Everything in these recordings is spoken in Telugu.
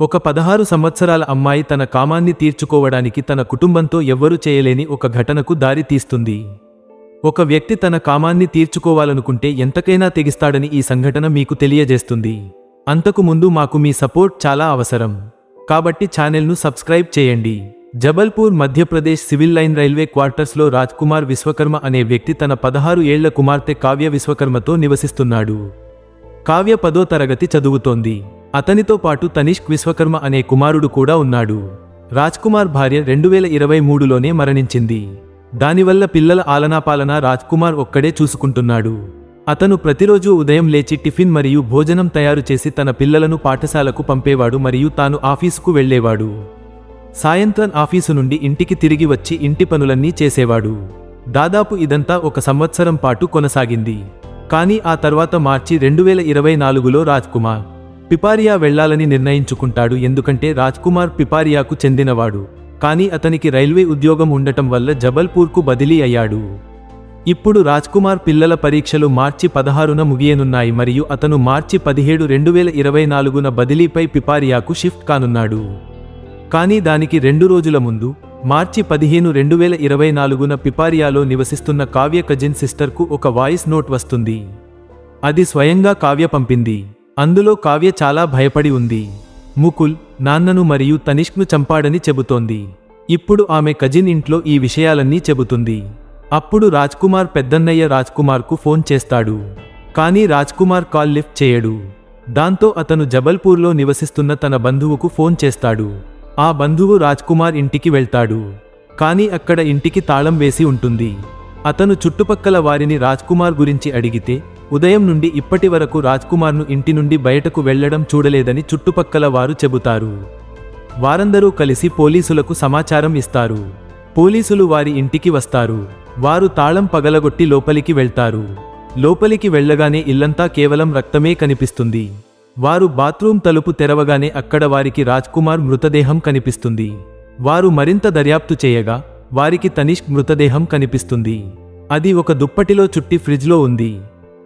ఒక పదహారు సంవత్సరాల అమ్మాయి తన కామాన్ని తీర్చుకోవడానికి తన కుటుంబంతో ఎవ్వరూ చేయలేని ఒక ఘటనకు దారి తీస్తుంది. ఒక వ్యక్తి తన కామాన్ని తీర్చుకోవాలనుకుంటే ఎంతకైనా తెగిస్తాడని ఈ సంఘటన మీకు తెలియజేస్తుంది. అంతకు ముందు మాకు మీ సపోర్ట్ చాలా అవసరం. కాబట్టి ఛానల్ను సబ్స్క్రైబ్ చేయండి. Jabalpur Madhya Pradesh civil line railway క్వార్టర్స్లో రాజ్ కుమార్ విశ్వకర్మ అనే వ్యక్తి తన పదహారు ఏళ్ళ కుమార్తె కావ్య విశ్వకర్మతో నివసిస్తున్నాడు. కావ్య పదో తరగతి చదువుతోంది. అతనితో పాటు తనిష్క్ విశ్వకర్మ అనే కుమారుడు కూడా ఉన్నాడు. రాజ్ కుమార్ భార్య రెండు వేల ఇరవై మూడులోనే మరణించింది. దానివల్ల పిల్లల ఆలనాపాలన రాజ్ కుమార్ ఒక్కడే చూసుకుంటున్నాడు. అతను ప్రతిరోజు ఉదయం లేచి టిఫిన్ మరియు భోజనం తయారు చేసి తన పిల్లలను పాఠశాలకు పంపేవాడు మరియు తాను ఆఫీసుకు వెళ్ళేవాడు. సాయంత్రం ఆఫీసు నుండి ఇంటికి తిరిగి వచ్చి ఇంటి పనులన్నీ చేసేవాడు. దాదాపు ఇదంతా ఒక సంవత్సరం పాటు కొనసాగింది. కానీ ఆ తర్వాత మార్చి రెండు వేల ఇరవై నాలుగులో రాజ్ కుమార్ పిపారియా వెళ్ళాలని నిర్ణయించుకుంటాడు ఎందుకంటే రాజ్ కుమార్ పిపారియాకు చెందినవాడు. కానీ అతనికి రైల్వే ఉద్యోగం ఉండటం వల్ల జబల్పూర్కు బదిలీ అయ్యాడు. ఇప్పుడు రాజ్ కుమార్ పిల్లల పరీక్షలు మార్చి పదహారున ముగియనున్నాయి మరియు అతను మార్చి పదిహేడు రెండు వేల ఇరవై నాలుగున బదిలీపై పిపారియాకు షిఫ్ట్ కానున్నాడు. కానీ దానికి రెండు రోజుల ముందు మార్చి పదిహేను రెండు వేల ఇరవై నాలుగున పిపారియాలో నివసిస్తున్న కావ్య కజిన్ సిస్టర్కు ఒక వాయిస్ నోట్ వస్తుంది. అది స్వయంగా కావ్య పంపింది. అందులో కావ్య చాలా భయపడి ఉంది. ముకుల్ నాన్నను మరియు తనిష్క్ను చంపాడని చెబుతోంది. ఇప్పుడు ఆమె కజిన్ ఇంట్లో ఈ విషయాలన్నీ చెబుతుంది. అప్పుడు రాజ్కుమార్ పెద్దన్నయ్య రాజ్కుమార్కు ఫోన్ చేస్తాడు. కానీ రాజ్కుమార్ కాల్ లిఫ్ట్ చేయడు. దాంతో అతను జబల్పూర్లో నివసిస్తున్న తన బంధువుకు ఫోన్ చేస్తాడు. ఆ బంధువు రాజ్కుమార్ ఇంటికి వెళ్తాడు. కానీ అక్కడ ఇంటికి తాళం వేసి ఉంటుంది. అతను చుట్టుపక్కల వారిని రాజ్కుమార్ గురించి అడిగితే ఉదయం నుండి ఇప్పటి వరకు రాజ్కుమార్ను ఇంటి నుండి బయటకు వెళ్ళడం చూడలేదని చుట్టుపక్కల వారు చెబుతారు. వారందరూ కలిసి పోలీసులకు సమాచారం ఇస్తారు. పోలీసులు వారి ఇంటికి వస్తారు. వారు తాళం పగలగొట్టి లోపలికి వెళ్తారు. లోపలికి వెళ్ళగానే ఇల్లంతా కేవలం రక్తమే కనిపిస్తుంది. వారు బాత్రూం తలుపు తెరవగానే అక్కడ వారికి రాజ్కుమార్ మృతదేహం కనిపిస్తుంది. వారు మరింత దర్యాప్తు చేయగా వారికి తనిష్క్ మృతదేహం కనిపిస్తుంది. అది ఒక దుప్పటిలో చుట్టి ఫ్రిడ్జ్లో ఉంది.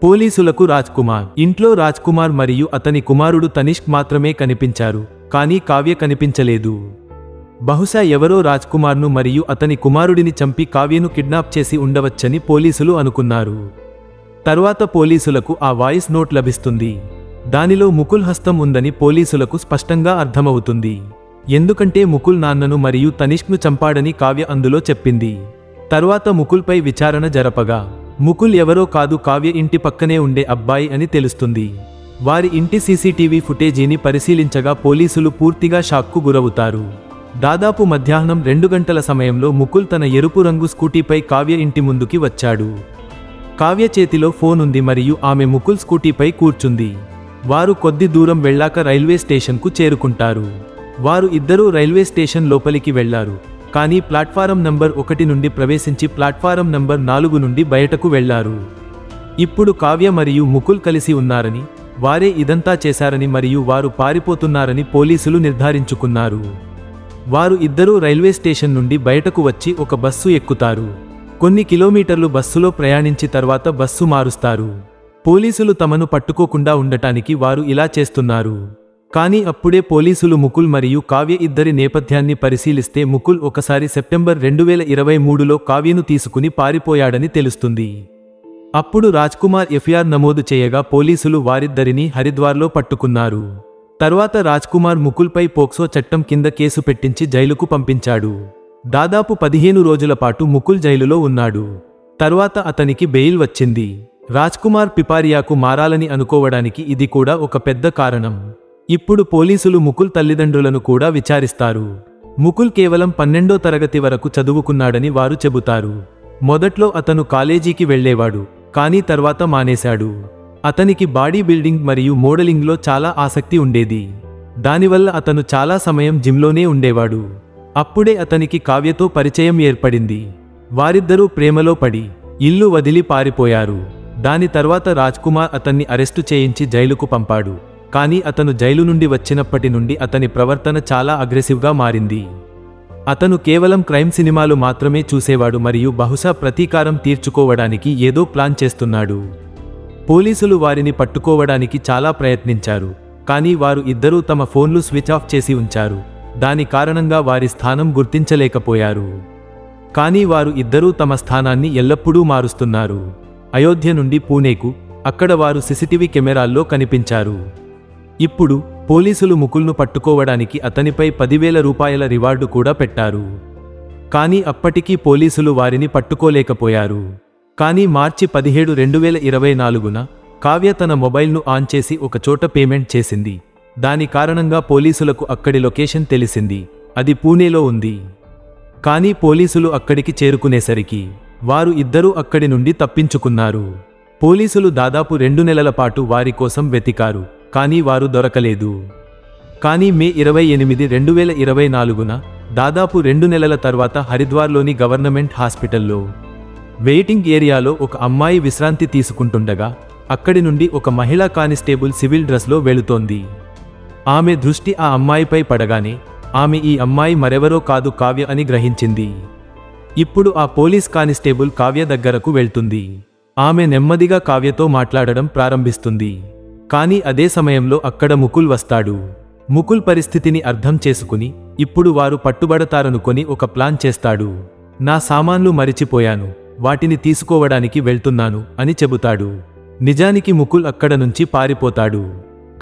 పోలీసులకు రాజ్కుమార్. ఇంట్లో రాజ్కుమార్ మరియు అతని కుమారుడు తనిష్క్ మాత్రమే కనిపించారు కానీ కావ్య కనిపించలేదు. బహుశా ఎవరో రాజ్కుమార్ను మరియు అతని కుమారుడిని చంపి కావ్యను కిడ్నాప్ చేసి ఉండవచ్చని పోలీసులు అనుకున్నారు. తరువాత పోలీసులకు ఆ వాయిస్ నోట్ లభిస్తుంది. దానిలో ముకుల్ హస్తం ఉందని పోలీసులకు స్పష్టంగా అర్థమవుతుంది. ఎందుకంటే ముకుల్ నాన్నను మరియు తనిష్క్ను చంపాడని కావ్య అందులో చెప్పింది. తరువాత ముకుల్పై విచారణ జరపగా ముకుల్ ఎవరో కాదు కావ్య ఇంటి పక్కనే ఉండే అబ్బాయి అని తెలుస్తుంది. వారి ఇంటి సీసీటీవీ ఫుటేజీని పరిశీలించగా పోలీసులు పూర్తిగా షాక్కు గురవుతారు. దాదాపు మధ్యాహ్నం రెండు గంటల సమయంలో ముకుల్ తన ఎరుపు రంగు స్కూటీపై కావ్య ఇంటి ముందుకి వచ్చాడు. కావ్య చేతిలో ఫోన్ ఉంది మరియు ఆమె ముకుల్ స్కూటీపై కూర్చుంది. వారు కొద్ది దూరం వెళ్ళాక రైల్వే స్టేషన్కు చేరుకుంటారు. వారు ఇద్దరూ రైల్వే స్టేషన్ లోపలికి వెళ్ళారు. కానీ ప్లాట్ఫారం నంబర్ ఒకటి నుండి ప్రవేశించి ప్లాట్ఫారం నంబర్ నాలుగు నుండి బయటకు వెళ్ళారు. ఇప్పుడు కావ్య మరియు ముకుల్ కలిసి ఉన్నారని వారే ఇదంతా చేశారని మరియు వారు పారిపోతున్నారని పోలీసులు నిర్ధారించుకున్నారు. వారు ఇద్దరూ రైల్వే స్టేషన్ నుండి బయటకు వచ్చి ఒక బస్సు ఎక్కుతారు. కొన్ని కిలోమీటర్లు బస్సులో ప్రయాణించి తర్వాత బస్సు మారుస్తారు. పోలీసులు తమను పట్టుకోకుండా ఉండటానికి వారు ఇలా చేస్తున్నారు. కానీ అప్పుడే పోలీసులు ముకుల్ మరియు కావ్య ఇద్దరి నేపథ్యాన్ని పరిశీలిస్తే ముకుల్ ఒకసారి సెప్టెంబర్ రెండు వేల ఇరవై మూడులో కావ్యను తీసుకుని పారిపోయాడని తెలుస్తుంది. అప్పుడు రాజ్కుమార్ ఎఫ్ఐఆర్ నమోదు చేయగా పోలీసులు వారిద్దరినీ హరిద్వార్లో పట్టుకున్నారు. తర్వాత రాజ్కుమార్ ముకుల్పై పోక్సో చట్టం కింద కేసు పెట్టించి జైలుకు పంపించాడు. దాదాపు పదిహేను రోజుల పాటు ముకుల్ జైలులో ఉన్నాడు. తర్వాత అతనికి బెయిల్ వచ్చింది. రాజ్కుమార్ పిపారియాకు మారాలని అనుకోవడానికి ఇది కూడా ఒక పెద్ద కారణం. ఇప్పుడు పోలీసులు ముకుల్ తల్లిదండ్రులను కూడా విచారిస్తారు. ముకుల్ కేవలం పన్నెండో తరగతి వరకు చదువుకున్నాడని వారు చెబుతారు. మొదట్లో అతను కాలేజీకి వెళ్ళేవాడు కానీ తర్వాత మానేశాడు. అతనికి బాడీ బిల్డింగ్ మరియు మోడలింగ్లో చాలా ఆసక్తి ఉండేది. దానివల్ల అతను చాలా సమయం జిమ్లోనే ఉండేవాడు. అప్పుడే అతనికి కావ్యతో పరిచయం ఏర్పడింది. వారిద్దరూ ప్రేమలో పడి ఇల్లు వదిలి పారిపోయారు. దాని తర్వాత రాజ్కుమార్ అతన్ని అరెస్టు చేయించి జైలుకు పంపాడు. కానీ అతను జైలు నుండి వచ్చినప్పటి నుండి అతని ప్రవర్తన చాలా అగ్రెసివ్గా మారింది. అతను కేవలం క్రైమ్ సినిమాలు మాత్రమే చూసేవాడు మరియు బహుశా ప్రతీకారం తీర్చుకోవడానికి ఏదో ప్లాన్ చేస్తున్నాడు. పోలీసులు వారిని పట్టుకోవడానికి చాలా ప్రయత్నించారు కానీ వారు ఇద్దరూ తమ ఫోన్లు స్విచ్ ఆఫ్ చేసి ఉంచారు దాని కారణంగా వారి స్థానం గుర్తించలేకపోయారు. కానీ వారు ఇద్దరూ తమ స్థానాన్ని ఎల్లప్పుడూ మారుస్తున్నారు. అయోధ్య నుండి పూణేకు అక్కడ వారు సీసీటీవీ కెమెరాల్లో కనిపించారు. ఇప్పుడు పోలీసులు ముకుల్ను పట్టుకోవడానికి అతనిపై పదివేల రూపాయల రివార్డు కూడా పెట్టారు. కానీ అప్పటికీ పోలీసులు వారిని పట్టుకోలేకపోయారు. కానీ మార్చి పదిహేడు రెండు వేల ఇరవై నాలుగున కావ్య తన మొబైల్ను ఆన్ చేసి ఒకచోట పేమెంట్ చేసింది. దాని కారణంగా పోలీసులకు అక్కడి లొకేషన్ తెలిసింది. అది పూణేలో ఉంది. కానీ పోలీసులు అక్కడికి చేరుకునేసరికి వారు ఇద్దరూ అక్కడి నుండి తప్పించుకున్నారు. పోలీసులు దాదాపు రెండు నెలల పాటు వారి కోసం వెతికారు. కానీ వారు దొరకలేదు. కానీ మే ఇరవై ఎనిమిది రెండు వేల ఇరవై నాలుగున దాదాపు రెండు నెలల తర్వాత హరిద్వార్లోని గవర్నమెంట్ హాస్పిటల్లో వెయిటింగ్ ఏరియాలో ఒక అమ్మాయి విశ్రాంతి తీసుకుంటుండగా అక్కడి నుండి ఒక మహిళా కానిస్టేబుల్ సివిల్ డ్రెస్లో వెళుతోంది. ఆమె దృష్టి ఆ అమ్మాయిపై పడగానే ఆమె ఈ అమ్మాయి మరెవరో కాదు కావ్య అని గ్రహించింది. ఇప్పుడు ఆ పోలీస్ కానిస్టేబుల్ కావ్య దగ్గరకు వెళ్తుంది. ఆమె నెమ్మదిగా కావ్యతో మాట్లాడడం ప్రారంభిస్తుంది. కానీ అదే సమయంలో అక్కడ ముకుల్ వస్తాడు. ముకుల్ పరిస్థితిని అర్థం చేసుకుని ఇప్పుడు వారు పట్టుబడతారనుకొని ఒక ప్లాన్ చేస్తాడు. నా సామాన్లు మరిచిపోయాను వాటిని తీసుకోవడానికి వెళ్తున్నాను అని చెబుతాడు. నిజానికి ముకుల్ అక్కడ నుంచి పారిపోతాడు.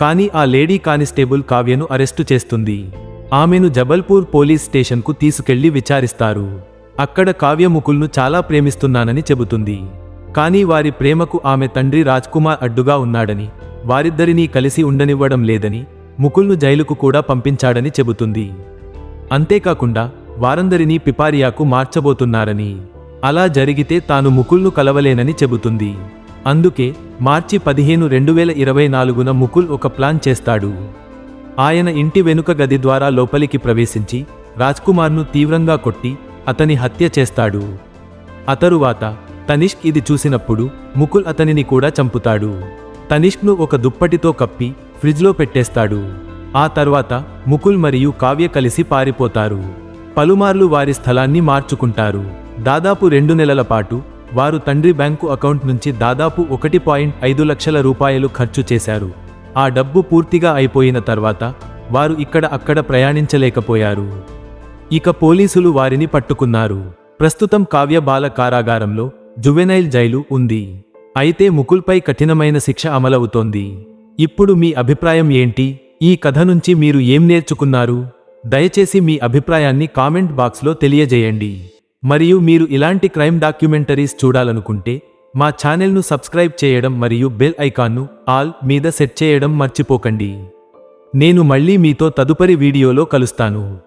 కానీ ఆ లేడీ కానిస్టేబుల్ కావ్యను అరెస్టు చేస్తుంది. ఆమెను జబల్పూర్ పోలీస్ స్టేషన్కు తీసుకెళ్ళి విచారిస్తారు. అక్కడ కావ్య ముకుల్ను చాలా ప్రేమిస్తున్నానని చెబుతుంది. కానీ వారి ప్రేమకు ఆమె తండ్రి రాజ్కుమార్ అడ్డుగా ఉన్నాడని వారిద్దరినీ కలిసి ఉండనివ్వడం లేదని ముకుల్ను జైలుకు కూడా పంపించాడని చెబుతుంది. అంతేకాకుండా వారందరినీ పిపారియాకు మార్చబోతున్నారని అలా జరిగితే తాను ముకుల్ను కలవలేనని చెబుతుంది. అందుకే మార్చి పదిహేను రెండు వేల ఇరవై నాలుగున ముకుల్ ఒక ప్లాన్ చేస్తాడు. ఆయన ఇంటి వెనుక గది ద్వారా లోపలికి ప్రవేశించి రాజ్కుమార్ను తీవ్రంగా కొట్టి అతని హత్య చేస్తాడు. ఆ తరువాత తనిష్క్ ఇది చూసినప్పుడు ముకుల్ అతనిని కూడా చంపుతాడు. తనిష్క్ను ఒక దుప్పటితో కప్పి ఫ్రిడ్జ్లో పెట్టేస్తాడు. ఆ తర్వాత ముకుల్ మరియు కావ్య కలిసి పారిపోతారు. పలుమార్లు వారి స్థలాన్ని మార్చుకుంటారు. దాదాపు రెండు నెలల పాటు వారు తండ్రి బ్యాంకు అకౌంట్ నుంచి దాదాపు ఒకటి పాయింట్ ఐదు లక్షల రూపాయలు ఖర్చు చేశారు. ఆ డబ్బు పూర్తిగా అయిపోయిన తర్వాత వారు ఇక్కడ అక్కడ ప్రయాణించలేకపోయారు. ఇక పోలీసులు వారిని పట్టుకున్నారు. ప్రస్తుతం కావ్య బాల కారాగారంలో జువెనైల్ జైలు ఉంది. అయితే ముకుల్పై కఠినమైన శిక్ష అమలవుతోంది. ఇప్పుడు మీ అభిప్రాయం ఏంటి? ఈ కథ నుంచి మీరు ఏం నేర్చుకున్నారు? దయచేసి మీ అభిప్రాయాన్ని కామెంట్ బాక్స్లో తెలియజేయండి. మరియు మీరు ఇలాంటి క్రైమ్ డాక్యుమెంటరీస్ చూడాలనుకుంటే మా ఛానల్ను సబ్స్క్రైబ్ చేయడం మరియు బెల్ ఐకాన్ను ఆల్ మీద సెట్ చేయడం మర్చిపోకండి. నేను మళ్ళీ మీతో తదుపరి వీడియోలో కలుస్తాను.